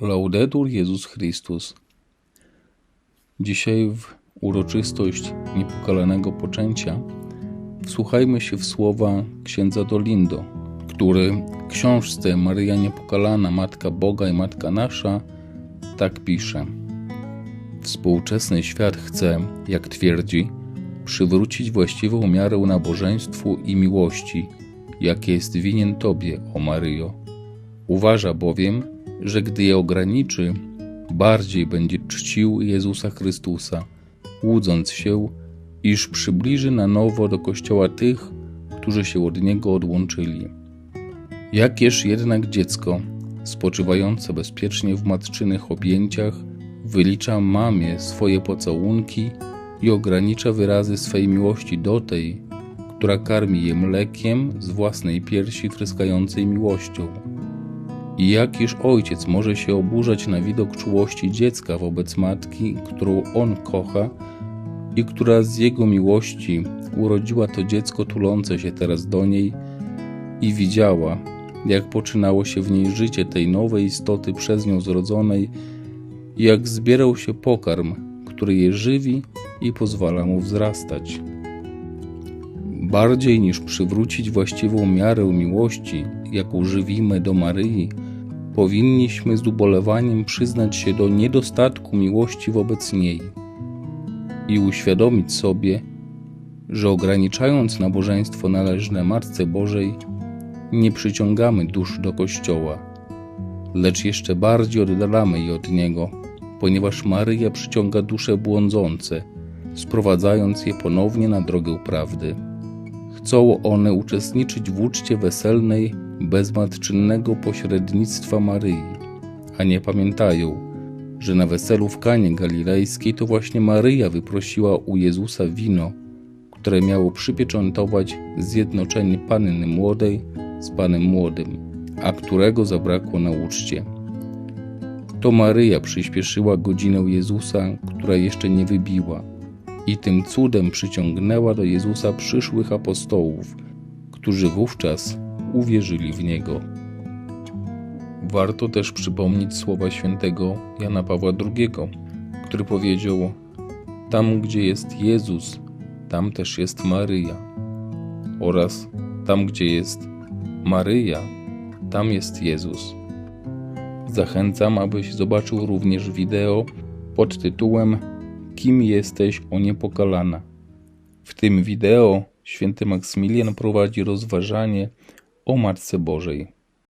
Laudetur Jezus Chrystus. Dzisiaj w uroczystość niepokalanego poczęcia wsłuchajmy się w słowa księdza Dolindo, który w książce Maryja Niepokalana, Matka Boga i Matka Nasza tak pisze. Współczesny świat chce, jak twierdzi, przywrócić właściwą miarę nabożeństwu i miłości, jakie jest winien Tobie, o Maryjo. Uważa bowiem, że gdy je ograniczy, bardziej będzie czcił Jezusa Chrystusa, łudząc się, iż przybliży na nowo do Kościoła tych, którzy się od Niego odłączyli. Jakież jednak dziecko, spoczywające bezpiecznie w matczynych objęciach, wylicza mamie swoje pocałunki i ogranicza wyrazy swej miłości do tej, która karmi je mlekiem z własnej piersi tryskającej miłością. Jakiż ojciec może się oburzać na widok czułości dziecka wobec matki, którą on kocha i która z jego miłości urodziła to dziecko tulące się teraz do niej i widziała, jak poczynało się w niej życie tej nowej istoty przez nią zrodzonej jak zbierał się pokarm, który je żywi i pozwala mu wzrastać. Bardziej niż przywrócić właściwą miarę miłości, jaką żywimy do Maryi, powinniśmy z ubolewaniem przyznać się do niedostatku miłości wobec niej i uświadomić sobie, że ograniczając nabożeństwo należne Matce Bożej, nie przyciągamy dusz do Kościoła, lecz jeszcze bardziej oddalamy je od Niego, ponieważ Maryja przyciąga dusze błądzące, sprowadzając je ponownie na drogę prawdy. Chcą one uczestniczyć w uczcie weselnej bez matczynnego pośrednictwa Maryi, a nie pamiętają, że na weselu w Kanie Galilejskiej to właśnie Maryja wyprosiła u Jezusa wino, które miało przypieczętować zjednoczenie Panny Młodej z Panem Młodym, a którego zabrakło na uczcie. To Maryja przyspieszyła godzinę Jezusa, która jeszcze nie wybiła, i tym cudem przyciągnęła do Jezusa przyszłych apostołów, którzy wówczas uwierzyli w Niego. Warto też przypomnieć słowa świętego Jana Pawła II, który powiedział: Tam, gdzie jest Jezus, tam też jest Maryja. Oraz tam, gdzie jest Maryja, tam jest Jezus. Zachęcam, abyś zobaczył również wideo pod tytułem Kim jesteś, o niepokalana? W tym wideo święty Maksymilian prowadzi rozważanie o Matce Bożej.